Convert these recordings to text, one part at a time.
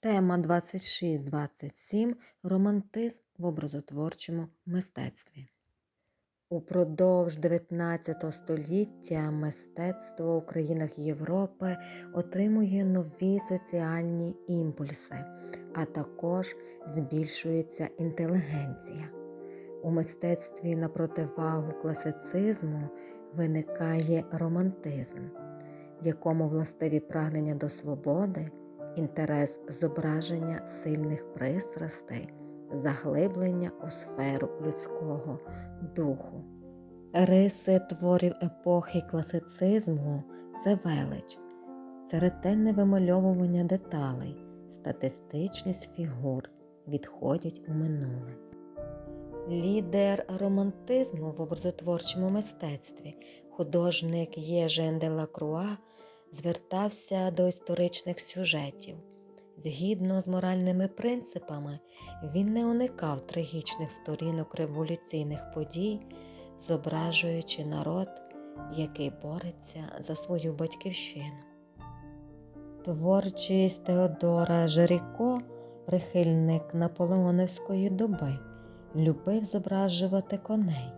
Тема 26-27 Романтизм в образотворчому мистецтві. Упродовж 19 століття мистецтво у країнах Європи отримує нові соціальні імпульси, а також збільшується інтелігенція. У мистецтві на противагу класицизму виникає романтизм, якому властиві прагнення до свободи, інтерес зображення сильних пристрастей, заглиблення у сферу людського духу. Риси творів епохи класицизму це велич, це ретельне вимальовування деталей, статистичність фігур відходять у минуле. Лідер романтизму в образотворчому мистецтві, художник Єжен де Лакруа, звертався до історичних сюжетів. Згідно з моральними принципами, він не уникав трагічних сторінок революційних подій, зображуючи народ, який бореться за свою батьківщину. Творчість Теодора Жеріко, прихильник наполеонівської доби, любив зображувати коней.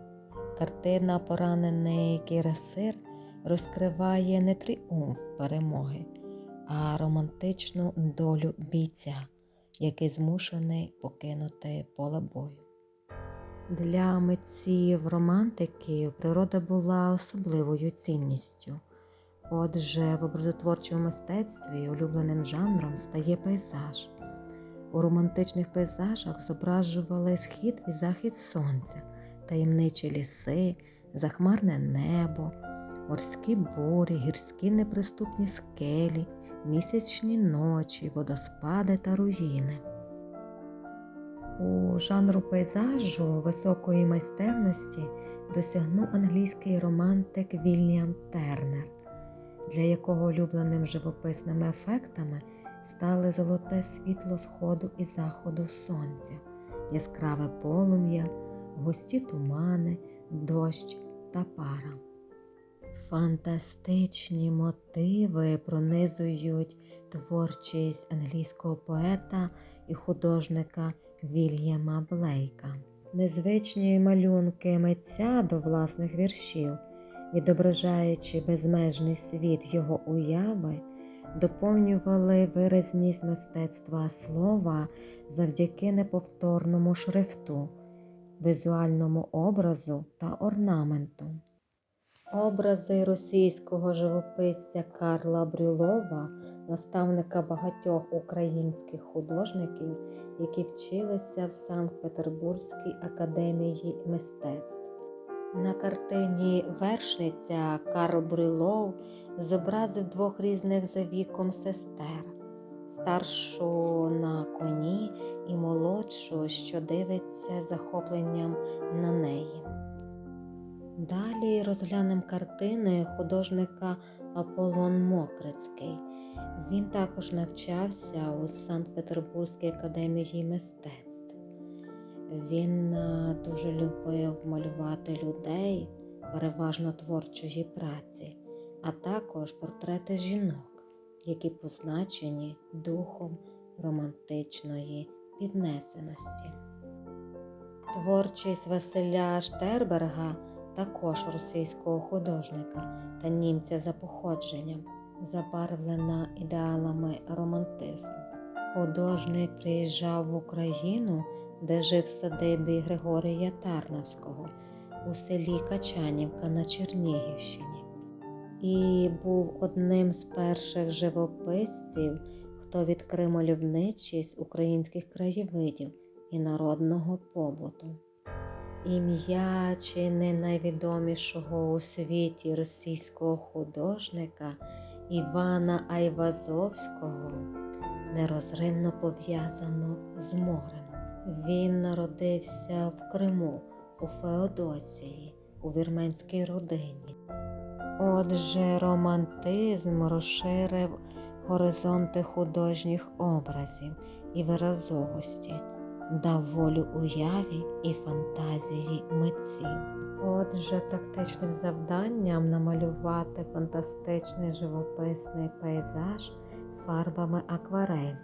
Картина Поранений кірасир розкриває не тріумф перемоги, а романтичну долю бійця, який змушений покинути поле бою. Для митців романтиків природа була особливою цінністю. Отже, в образотворчому мистецтві улюбленим жанром стає пейзаж. У романтичних пейзажах зображували схід і захід сонця, таємничі ліси, захмарне небо, морські бурі, гірські неприступні скелі, місячні ночі, водоспади та руїни. У жанру пейзажу високої майстерності досягнув англійський романтик Вільям Тернер, для якого улюбленим живописними ефектами стали золоте світло сходу і заходу сонця, яскраве полум'я, густі тумани, дощ та пара. Фантастичні мотиви пронизують творчість англійського поета і художника Вільяма Блейка. Незвичні малюнки митця до власних віршів, відображаючи безмежний світ його уяви, доповнювали виразність мистецтва слова завдяки неповторному шрифту, візуальному образу та орнаменту. Образи російського живописця Карла Брюлова, наставника багатьох українських художників, які вчилися в Санкт-Петербурзькій академії мистецтв. На картині Вершниця Карл Брюлов зобразив двох різних за віком сестер, старшу на коні і молодшу, що дивиться захопленням на неї. Далі розглянемо картини художника Аполлон Мокрицький. Він також навчався у Санкт-Петербурзькій академії мистецтв. Він е, дуже любив малювати людей, переважно творчої праці, а також портрети жінок, які позначені духом романтичної піднесеності. Творчість Василя Штерберга також російського художника та німця за походженням, забарвлена ідеалами романтизму. Художник приїжджав в Україну, де жив в садибі Григорія Тарнавського у селі Качанівка на Чернігівщині, і був одним з перших живописців, хто відкрив мальовничість українських краєвидів і народного побуту. Ім'я чи не найвідомішого у світі російського художника Івана Айвазовського нерозривно пов'язано з морем. Він народився в Криму у Феодосії, у вірменській родині. Отже, романтизм розширив горизонти художніх образів і виразовості дав волю уяві і фантазії митців. Отже, практичним завданням намалювати фантастичний живописний пейзаж фарбами акварель.